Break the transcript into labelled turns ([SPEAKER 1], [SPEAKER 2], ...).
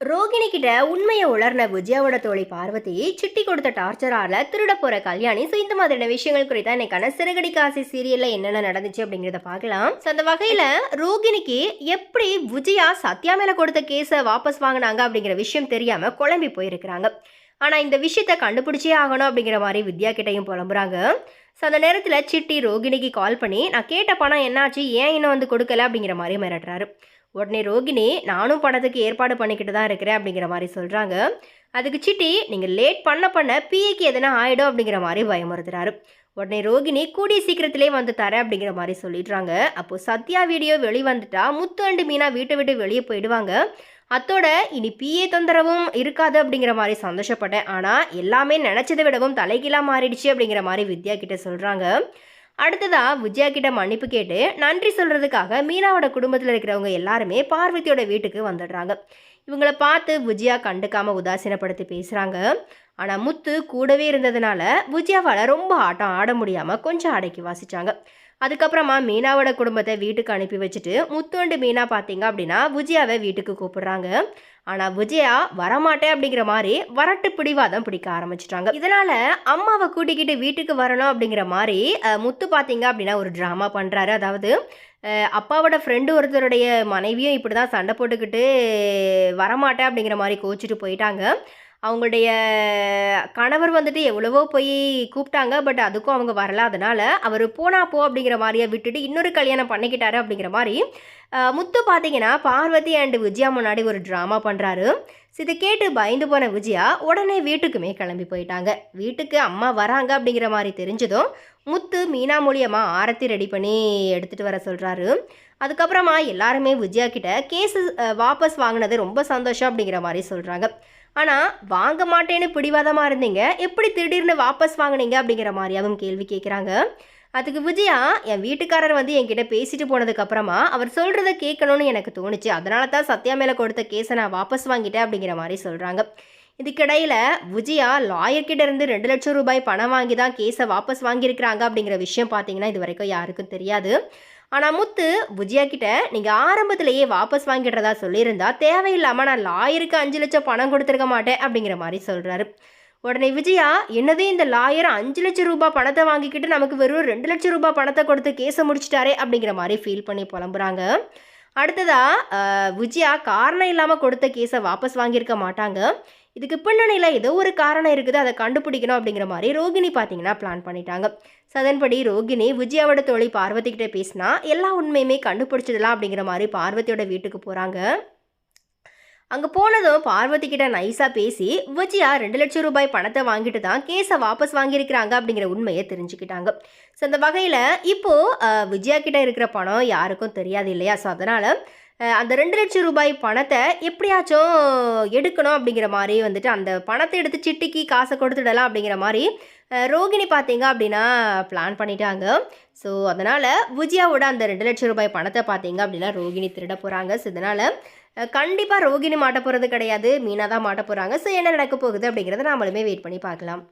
[SPEAKER 1] ரோகிணி கிட்ட உண்மையை உணர்ன விஜயாவோட தோழி பார்வதி சிட்டி கொடுத்த டார்ச்சரால திருட போற கல்யாணி ஸோ இந்த மாதிரியான விஷயங்கள் குறித்தா இன்னைக்கான சிறுகடி காசி சீரியல்ல என்னென்ன நடந்துச்சு அப்படிங்கிறத பார்க்கலாம். ஸோ அந்த வகையில ரோகிணிக்கு எப்படி விஜயா சத்யா மேல கொடுத்த கேஸை வாபஸ் வாங்கினாங்க அப்படிங்கிற விஷயம் தெரியாம குழம்பி போயிருக்கிறாங்க. ஆனா இந்த விஷயத்த கண்டுபிடிச்சே ஆகணும் அப்படிங்கிற மாதிரி வித்யா கிட்டையும் புலம்புறாங்க. ஸோ அந்த நேரத்தில் சிட்டி ரோகிணிக்கு கால் பண்ணி நான் கேட்ட பணம் என்னாச்சு? ஏன் இன்னும் வந்து கொடுக்கல? அப்படிங்கிற மாதிரி மிரட்டுறாரு. உடனே ரோகிணி நானும் பணத்துக்கு ஏற்பாடு பண்ணிக்கிட்டு தான் இருக்கிறேன் அப்படிங்கிற மாதிரி சொல்கிறாங்க அதுக்கு சிட்டி நீங்கள் லேட் பண்ண பண்ண பிஏக்கு எதனா ஆகிடும் அப்படிங்கிற மாதிரி பயமுறுத்துறாரு. உடனே ரோகிணி கூடிய சீக்கிரத்திலே வந்து தரேன் அப்படிங்கிற மாதிரி சொல்லிடுறாங்க. அப்போது சத்யா வீடியோ வெளிவந்துட்டா முத்து அண்டு மீனா வீட்டை விட்டு வெளியே போயிடுவாங்க. அத்தோட இனி பிஏ தொந்தரவும் இருக்காது அப்படிங்கிற மாதிரி சந்தோஷப்பட்டேன். ஆனால் எல்லாமே நினச்சதை விடவும் தலைகீழாக மாறிடுச்சு அப்படிங்கிற மாதிரி வித்யா கிட்ட சொல்கிறாங்க அடுத்ததா விஜயா கிட்ட மன்னிப்பு கேட்டு நன்றி சொல்கிறதுக்காக மீனாவோட குடும்பத்தில் இருக்கிறவங்க எல்லாருமே பார்வதியோட வீட்டுக்கு வந்துடுறாங்க. இவங்கள பார்த்து விஜயா கண்டுக்காமல் உதாசீனப்படுத்தி பேசுகிறாங்க ஆனால் முத்து கூடவே இருந்ததுனால விஜயாவால் ரொம்ப ஆட்டம் ஆட முடியாமல் கொஞ்சம் அடக்கி வாசிச்சாங்க. அதுக்கப்புறமா மீனாவோட குடும்பத்தை வீட்டுக்கு அனுப்பி வச்சுட்டு முத்துண்டு மீனா பார்த்தீங்க அப்படின்னா விஜயாவை வீட்டுக்கு கூப்பிடுறாங்க. ஆனால் விஜயா வரமாட்டேன் அப்படிங்கிற மாதிரி வரட்டு பிடிவாதம் பிடிக்க ஆரம்பிச்சிட்டாங்க. இதனால அம்மாவை கூட்டிக்கிட்டு வீட்டுக்கு வரணும் அப்படிங்கிற மாதிரி முத்து பார்த்தீங்க அப்படின்னா ஒரு ட்ராமா பண்ணுறாரு அதாவது அப்பாவோட ஃப்ரெண்டு ஒருத்தருடைய மனைவியும் இப்படி தான் சண்டை போட்டுக்கிட்டு வரமாட்டேன் அப்படிங்கிற மாதிரி கோச்சிட்டு போயிட்டாங்க. அவங்களுடைய கணவர் வந்துட்டு எவ்வளவோ போய் கூப்பிட்டாங்க பட் அதுக்கும் அவங்க வரல. அதனால் அவர் போனா போ அப்படிங்கிற மாதிரியே விட்டுட்டு இன்னொரு கல்யாணம் பண்ணிக்கிட்டாரு அப்படிங்கிற மாதிரி முத்து பார்த்தீங்கன்னா பார்வதி அண்ட் விஜயா முன்னாடி ஒரு ட்ராமா பண்ணுறாரு இதை கேட்டு பயந்து போன விஜயா உடனே வீட்டுக்குமே கிளம்பி போயிட்டாங்க. வீட்டுக்கு அம்மா வராங்க அப்படிங்கிற மாதிரி தெரிஞ்சதும் முத்து மீனா மூலியமாக ஆரத்தி ரெடி பண்ணி எடுத்துகிட்டு வர சொல்கிறாரு அதுக்கப்புறமா எல்லாருமே விஜயா கிட்ட கேஸு வாபஸ் வாங்கினது ரொம்ப சந்தோஷம் அப்படிங்கிற மாதிரி சொல்கிறாங்க ஆனால் வாங்க மாட்டேன்னு பிடிவாதமாக இருந்தீங்க. எப்படி திடீர்னு வாபஸ் வாங்குனீங்க அப்படிங்கிற மாதிரியாவும் கேள்வி கேட்குறாங்க அதுக்கு விஜயா என் வீட்டுக்காரர் வந்து என்கிட்ட பேசிட்டு போனதுக்கப்புறமா அவர் சொல்கிறத கேட்கணும்னு எனக்கு தோணுச்சு. அதனால தான் சத்யா மேலே கொடுத்த கேஸை நான் வாபஸ் வாங்கிட்டேன் அப்படிங்கிற மாதிரி சொல்கிறாங்க இதுக்கிடையில் விஜயா லாயர்கிட்ட இருந்து ரெண்டு லட்சம் ரூபாய் பணம் வாங்கி தான் கேஸை வாபஸ் வாங்கியிருக்கிறாங்க அப்படிங்கிற விஷயம் பார்த்தீங்கன்னா இது வரைக்கும் யாருக்கும் தெரியாது. ஆனால் முத்து புஜியா கிட்ட நீங்கள் ஆரம்பத்திலேயே வாபஸ் வாங்கிடுறதா சொல்லியிருந்தா தேவையில்லாமல் நான் லாயருக்கு அஞ்சு லட்சம் பணம் கொடுத்துருக்க மாட்டேன் அப்படிங்கிற மாதிரி சொல்கிறாரு உடனே விஜயா என்னதே இந்த லாயர் அஞ்சு லட்சம் ரூபாய் பணத்தை வாங்கிக்கிட்டு நமக்கு வெறும் ரெண்டு லட்சம் ரூபாய் பணத்தை கொடுத்து கேஸை முடிச்சிட்டாரே அப்படிங்கிற மாதிரி ஃபீல் பண்ணி புலம்புறாங்க. அடுத்ததாக விஜயா காரணம் இல்லாமல் கொடுத்த கேஸை வாபஸ் வாங்கியிருக்க மாட்டாங்க. இதுக்கு பின்னணியில் ஏதோ ஒரு காரணம் இருக்குது அதை கண்டுபிடிக்கணும் அப்படிங்கிற மாதிரி ரோகிணி பார்த்தீங்கன்னா பிளான் பண்ணிட்டாங்க. ஸோ அதன்படி ரோகிணி விஜயாவோட தோழி பார்வதிக்கிட்ட பேசினா எல்லா உண்மையுமே கண்டுபிடிச்சிடலாம் அப்படிங்கிற மாதிரி பார்வதியோட வீட்டுக்கு போகிறாங்க அங்கே போனதும் பார்வதி கிட்ட நைஸாக பேசி விஜயா ரெண்டு லட்சம் ரூபாய் பணத்தை வாங்கிட்டு தான் கேஸை வாபஸ் வாங்கியிருக்கிறாங்க அப்படிங்கிற உண்மையை தெரிஞ்சுக்கிட்டாங்க. ஸோ அந்த வகையில் இப்போது விஜயா கிட்ட இருக்கிற பணம் யாருக்கும் தெரியாது இல்லையா? ஸோ அதனால் அந்த ரெண்டு லட்சம் ரூபாய் பணத்தை எப்படியாச்சும் எடுக்கணும் அப்படிங்கிற மாதிரி வந்துட்டு அந்த பணத்தை எடுத்து சிட்டிக்கு காசை கொடுத்துடலாம் அப்படிங்கிற மாதிரி ரோகிணி பார்த்தீங்க அப்படின்னா பிளான் பண்ணிட்டாங்க. ஸோ அதனால் விஜயாவோட அந்த ரெண்டு லட்சம் ரூபாய் பணத்தை பார்த்தீங்க அப்படின்னா ரோகிணி திருட போகிறாங்க ஸோ இதனால் கண்டிப்பாக ரோகிணி மாட்ட போகிறது கிடையாது. மீனா தான் மாட்ட போகிறாங்க ஸோ என்ன நடக்க போகுது அப்படிங்கிறத நாமளுமே வெயிட் பண்ணி பார்க்கலாம்.